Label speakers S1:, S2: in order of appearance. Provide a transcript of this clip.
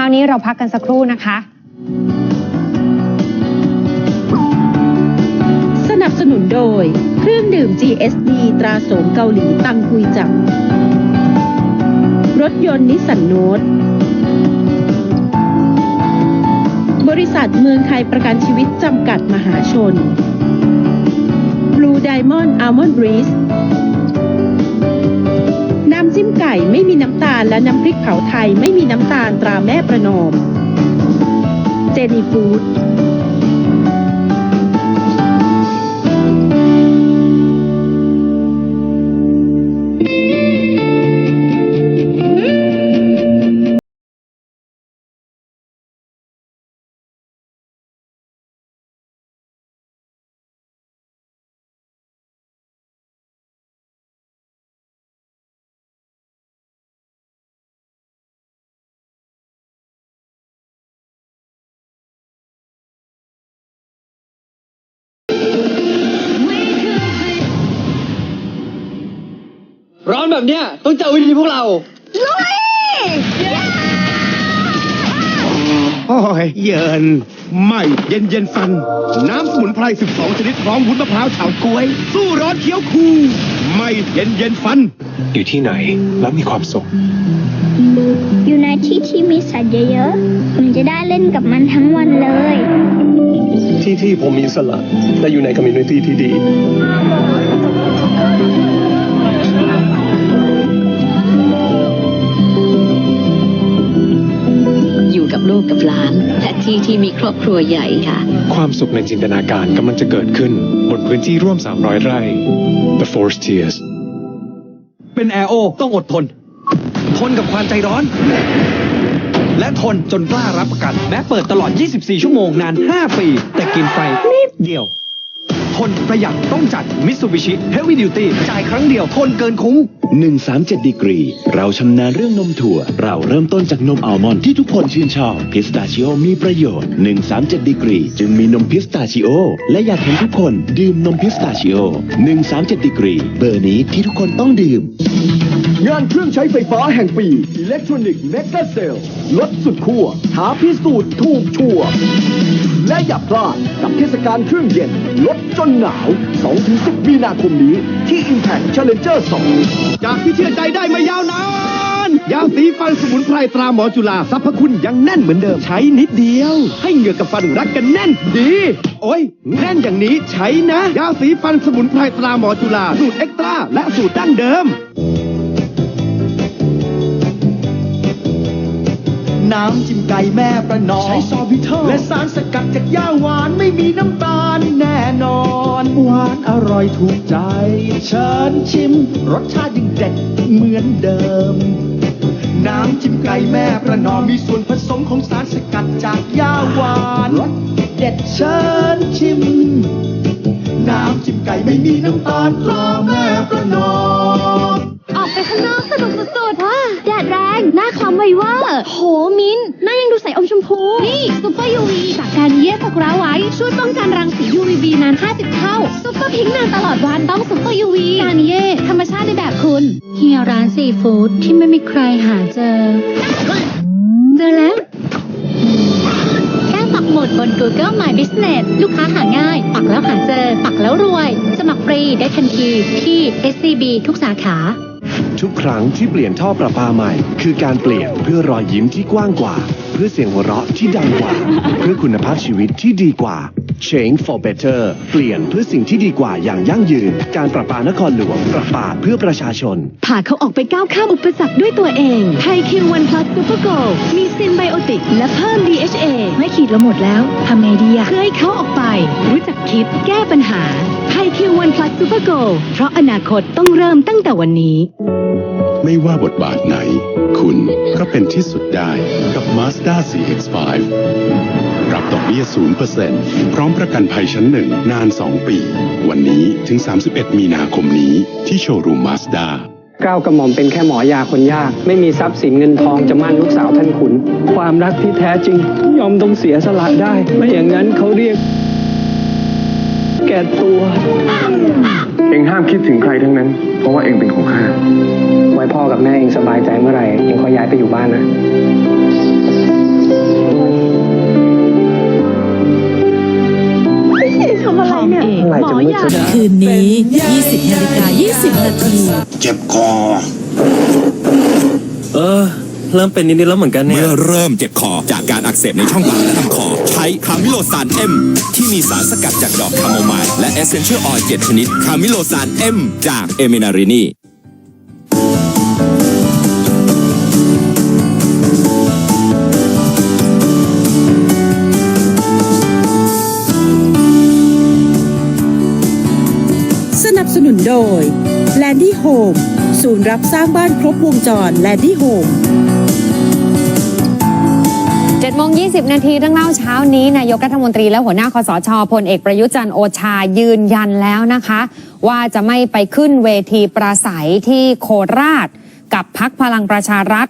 S1: ช้านี้เราพักกันสักครู่นะคะ
S2: สนับสนุนโดย เครื่องดื่ม GSD ตราโสมเกาหลีตังกุยจับรถยนต์นิสสันโนตบริษัทเมืองไทยประกันชีวิตจำกัดมหาชน Blue Diamond Almond Breeze น้ำจิ้มไก่ไม่มีน้ำตาลและน้ำพริกเผาไทยไม่มีน้ำตาลตราแม่ประนอม เจนี่ฟู้ด
S3: ร้อนแบบเนี้ยต้องเจอวิธีพวกเรา
S4: โอ้ยเยินไม่เย็นเย็นฟัน น้ำสมุนไพร 12 ชนิดพร้อมวุ้นมะพร้าวเฉาก๊วย สู้ร้อนเขียวคูไม่เย็นเย็นฟัน
S5: อยู่ที่ไหนแล้วมีความสุข
S6: อยู่ในที่ที่มีสัตว์เยอะๆ ผมจะได้เล่นกับมันทั้งวันเลย
S5: ที่ที่ผมมีอิสละและอยู่ในคอมมูนิตี้ที่ดี
S7: ที่ที่มีครอบครัวใหญ่ค่ะ
S5: ความสุขในจินตนาการกำลังจะเกิดขึ้น บนพื้นที่ร่วม 300 ไร่ The Forest Tears
S3: เป็นแอโอต้องอดทน ทนกับความใจร้อน และทนจนกล้ารับประกัน แม้เปิดตลอด 24 ชั่วโมงนาน 5 ปี แต่กินไฟนิดเดียวท นประหยัดต้องจัด Mitsubishi Heavy Duty จ่ายครั้งเดียวทนเกินคุ้ม
S8: 137ดีกรี เราชำนาญเรื่องนมถั่ว เราเริ่มต้นจากนมอัลมอนด์ที่ทุกคนชื่นชอบ พิสตาชิโอมีประโยชน์ 137ดีกรี จึงมีนมพิสตาชิโอ และอยากเห็นทุกคนดื่มนมพิสตาชิโอ 137ดีกรี เบอร์นี้ที่ทุกคนต้องดื่ม
S9: งานเครื่องใช้ไฟฟ้าแห่งปี Electronic Mega Sale ลดสุดขั้วท้าพิสูจน์ถูกชัวร์และอย่าพลาดกับเทศกาลเครื่องเย็น ลดจนหนาว 2-10 มีนาคมนี้ ที่ Impact Challenger 2
S4: จากที่เชื่อใจได้มายาวนานยาสีฟันสมุนไพรตราหมอจุฬาสรรพคุณยังแน่นเหมือนเดิมใช้นิดเดียว ให้เหงือกกับฟันรักกันแน่นดี โอ้ยแน่นอย่างนี้ใช้นะ ยาสีฟันสมุนไพรตราหมอจุฬาสูตรเอ็กตร้าและสูตรดั้งเดิม
S9: น้ำจิ้มไก่แม่ประนอม ใช้ซอบิเทอร์และสารสกัดจากย่าหวานไม่มีน้ำตาลแน่นอน หวานอร่อยถูกใจ เชิญชิม รสชาติยังเด็ดเหมือนเดิม น้ำจิ้มไก่แม่ประนอมมีส่วนผสมของสารสกัดจากย่าหวานรสเด็ดเชิญชิม น้ำจิ้มไก่ไม่มีน้ำตาลตราแม่ประนอม
S6: เวอร์ โหมินหน้ายังดูใสอมชมพู นี่ซูเปอร์ยูวีจากการเย่ซากุระไว้ ช่วยป้องกันรังสี UVB นาน 50 เท่าซูเปอร์พิงค์นานตลอดวันต้องซูเปอร์ยูวีการเย่ธรรมชาติในแบบคุณ
S10: เฮียร้านซีฟู้ดที่ไม่มีใครหาเจอ เจอแล้วแค่ปักหมุดบน Google My Business ลูกค้าหาง่าย ปักแล้วหาเจอ ปักแล้วรวย สมัครฟรีได้ทันทีที่ SCB ทุกสาขา
S8: ทุกครั้งที่เปลี่ยนท่อประปาใหม่ คือการเปลี่ยนเพื่อรอยยิ้มที่กว้างกว่า เพื่อเสียงหัวเราะที่ดังกว่า เพื่อคุณภาพชีวิตที่ดีกว่า Change for better เปลี่ยนเพื่อสิ่งที่ดีกว่าอย่างยั่งยืน การประปานครหลวง ประปาเพื่อประชาชน
S2: พาเขาออกไปก้าวข้ามอุปสรรคด้วยตัวเองไทคิววันพลัสซูเปอร์โกลมีซินไบโอติกและเพิ่ม DHA ไม่ขีดแล้วหมดแล้วทำไงดีอะเพื่อให้เขาออกไป รู้จักคิดแก้ปัญหาไทคิววันพลัสซูเปอร์โกลเพราะอนาคตต้องเริ่มตั้งแต่วันนี้
S11: ไม่ว่าบทบาทไหน คุณก็เป็นที่สุดได้กับ Mazda CX-5 รับดอกเบี้ย 0%พร้อมประกันภัยชั้นหนึ่งนาน 2 ปี วันนี้ถึง 31 มีนาคมนี้ที่โชว์รูม Mazda
S3: เกล้ากระหม่อมเป็นแค่หมอยาคนยาก ไม่มีทรัพย์สินเงินทองจะมั่นลูกสาวท่านขุน ความรักที่แท้จริง ยอมต้องเสียสละได้ ไม่อย่างนั้นเขาเรียก แก่ตัว
S5: เองห้ามคิดถึงใครทั้งนั้น เพราะว่าเองเป็นของข้า
S3: ไว้พ่อกับแม่เองสบายใจเมื่อไหร่เองก็ย้ายไปอยู่บ้านนะ
S1: คืนนี้ 20นาฬิกา20 นาที
S11: เจ็บคอ
S12: เออ เริ่มเป็นนิดๆแล้วเหมือนกันเนี่ย
S13: เมื่อเริ่มเจ็บคอจากการอักเสบในช่องปากและลำคอ ใช้คามิโลซานเอ็มที่มีสารสกัดจากดอกคาโมไมล์และเอเซนเชียลออยล์7ชนิดคามิโลซานเอ็มจากเอมินารินี
S1: นับสนุนโดย Landy Home ศูนย์รับสร้างบ้านครบวงจร Landy Home
S14: 7โมง20 นาทีเรื่องเล่าเช้านี้ นายกรัฐมนตรีและหัวหน้าคอสชพลเอกประยุจันโอชายืนยันแล้วนะคะ ว่าจะไม่ไปขึ้นเวทีปราศัยที่โคราช กับพักพลังประชารัฐ